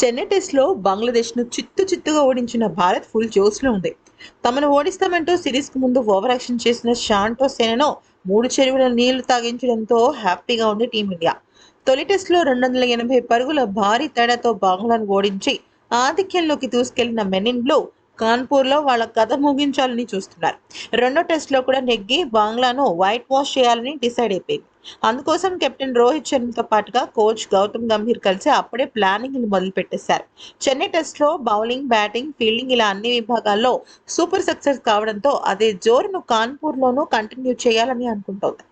చెన్నై టెస్ట్లో బంగ్లాదేశ్ను చిత్తు చిత్తుగా ఓడించిన భారత్ ఫుల్ జోస్లో ఉంది. తమను ఓడిస్తామంటూ సిరీస్కు ముందు ఓవర్ యాక్షన్ చేసిన షాంటో సేనను మూడు చెరువుల నీళ్ళు తాగించడంతో హ్యాపీగా ఉంది టీమిండియా. తొలి టెస్ట్లో రెండు వందల ఎనభై పరుగుల భారీ తేడాతో బంగ్లాను ఓడించి ఆధిక్యంలోకి దూసుకెళ్ళిన మెనిన్లు కాన్పూర్లో వాళ్ళ కథ ముగించాలని చూస్తున్నారు. రెండో టెస్ట్లో కూడా నెగ్గి బంగ్లాను వైట్ వాష్ చేయాలని డిసైడ్ అయిపోయింది. అందుకోసం కెప్టెన్ రోహిత్ శర్మతో పాటుగా కోచ్ గౌతమ్ గంభీర్ కలిసి అప్పుడే ప్లానింగ్ మొదలు పెట్టేశారు చెన్నై టెస్ట్లో బౌలింగ్ బ్యాటింగ్ ఫీల్డింగ్ ఇలా అన్ని విభాగాల్లో సూపర్ సక్సెస్ కావడంతో అదే జోరును కాన్పూర్లోనూ కంటిన్యూ చేయాలని అనుకుంటోంది.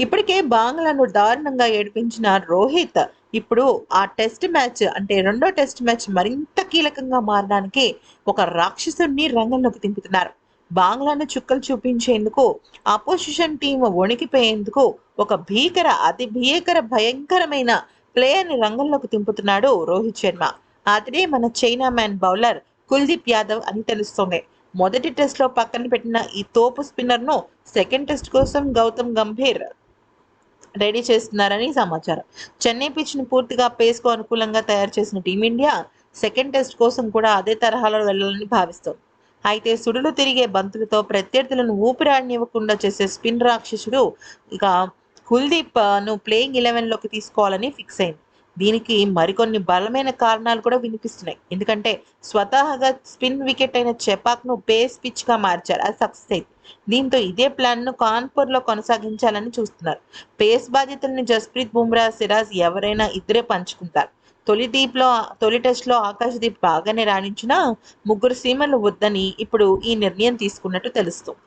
ఇప్పటికే బాంగ్లాను దారుణంగా ఏడిపించిన రోహిత్ ఇప్పుడు ఆ టెస్ట్ మ్యాచ్ అంటే రెండో టెస్ట్ మ్యాచ్ మరింత కీలకంగా మారడానికి ఒక రాక్షసుడిని రంగంలోకి దింపుతున్నారు. బంగ్లాను చుక్కలు చూపించేందుకు అపోజిషన్ టీం వణికిపోయేందుకు ఒక భీకర అతి భీకర భయంకరమైన ప్లేయర్ని రంగంలోకి దింపుతున్నాడు రోహిత్ శర్మ. అతడే మన chinaman bowler Kuldeep Yadav అని తెలుస్తోంది. మొదటి టెస్ట్లో పక్కన పెట్టిన ఈ తోపు స్పిన్నర్ను సెకండ్ టెస్ట్ కోసం గౌతమ్ గంభీర్ రెడీ చేస్తున్నారని సమాచారం. చెన్నై పిచ్ను పూర్తిగా పేస్కు అనుకూలంగా తయారు చేసిన టీమిండియా సెకండ్ టెస్ట్ కోసం కూడా అదే తరహాలో వెళ్ళాలని భావిస్తోంది. అయితే సుడులు తిరిగే బంతులతో ప్రత్యర్థులను ఊపిరాడనివ్వకుండా చేసే స్పిన్ రాక్షసుడు ఇక కుల్దీప్ను ప్లేయింగ్ ఎలెవెన్లోకి తీసుకోవాలని ఫిక్స్ అయింది. దీనికి మరికొన్ని బలమైన కారణాలు కూడా వినిపిస్తున్నాయి. ఎందుకంటే స్వతహాగా స్పిన్ వికెట్ అయిన చెపాక్ను పేస్ పిచ్గా మార్చారు. అది సక్సెస్ అయింది. దీంతో ఇదే ప్లాన్ను కాన్పూర్లో కొనసాగించాలని చూస్తున్నారు. పేస్ బాధ్యతల్ని జస్ప్రీత్ బుమ్రా సిరాజ్ ఎవరైనా ఇద్దరే పంచుకుంటారు. తొలి దీప్లో తొలి టెస్ట్లో ఆకాశదీప్ బాగానే రాణించినా ముగ్గురు సీమలు వద్దని ఇప్పుడు ఈ నిర్ణయం తీసుకున్నట్టు తెలుస్తుంది.